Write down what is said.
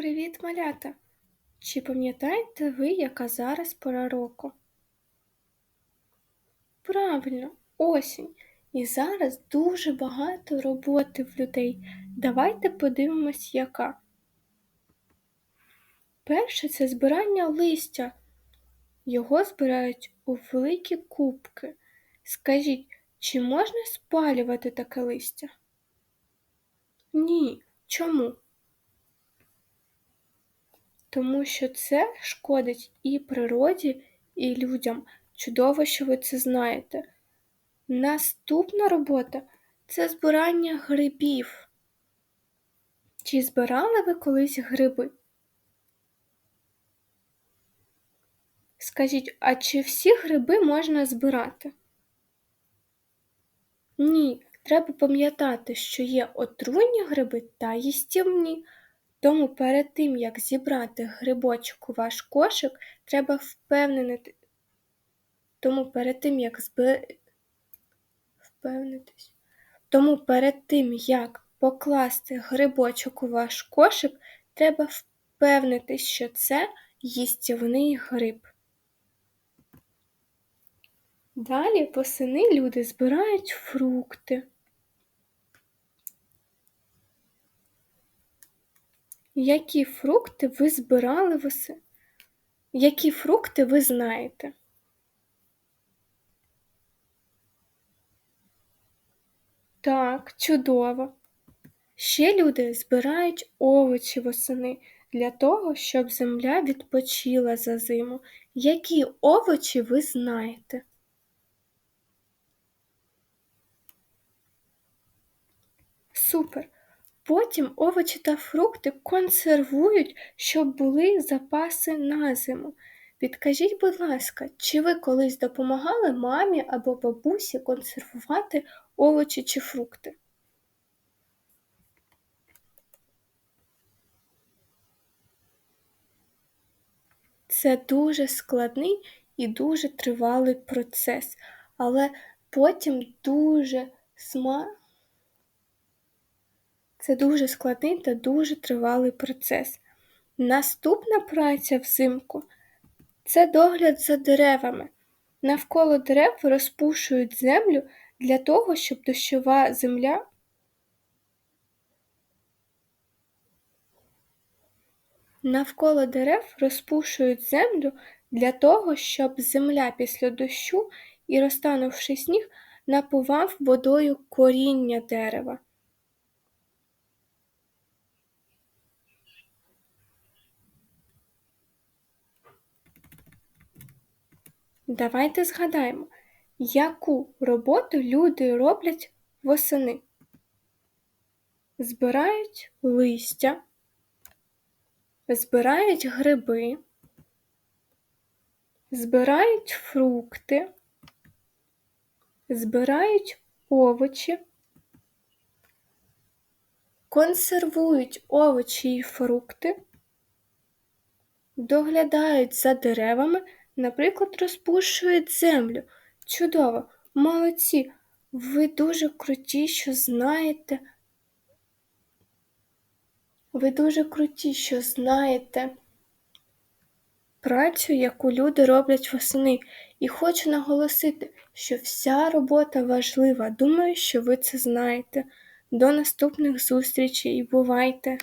Привіт, малята! Чи пам'ятаєте ви, яка зараз пора року? Правильно, осінь. І зараз дуже багато роботи в людей. Давайте подивимось, яка. Перше це збирання листя. Його збирають у великі кубки. Скажіть, чи можна спалювати таке листя? Ні. Чому? Тому що це шкодить і природі, і людям. Чудово, що ви це знаєте. Наступна робота це збирання грибів. Чи збирали ви колись гриби? Скажіть, а чи всі гриби можна збирати? Ні, треба пам'ятати, що є отруйні гриби та їстівні. Тому перед тим, як зібрати грибочок у ваш кошик, треба впевнити. Тому перед тим, як зб... впевнитись. Тому перед тим, як покласти грибочок у ваш кошик, треба впевнитись, що це їстівний гриб. Далі восени люди збирають фрукти. Які фрукти ви збирали восени? Які фрукти ви знаєте? Так, чудово. Ще люди збирають овочі восени для того, щоб земля відпочила за зиму. Які овочі ви знаєте? Супер! Потім овочі та фрукти консервують, щоб були запаси на зиму. Підкажіть, будь ласка, чи ви колись допомагали мамі або бабусі консервувати овочі чи фрукти? Це дуже складний і дуже тривалий процес, але потім дуже сма... Це дуже складний та дуже тривалий процес. Наступна праця взимку це догляд за деревами. Навколо дерев розпушують землю для того, щоб дощова земля Навколо дерев розпушують землю для того, щоб земля після дощу і розтанувши сніг напував водою коріння дерева. Давайте згадаємо, яку роботу люди роблять восени. Збирають листя, збирають гриби, збирають фрукти, збирають овочі, консервують овочі і фрукти, доглядають за деревами. Наприклад, розпушують землю. Чудово, молодці! Ви дуже круті, що знаєте. Ви дуже круті, що знаєте працю, яку люди роблять восени. І хочу наголосити, що вся робота важлива. Думаю, що ви це знаєте. До наступних зустрічей і бувайте!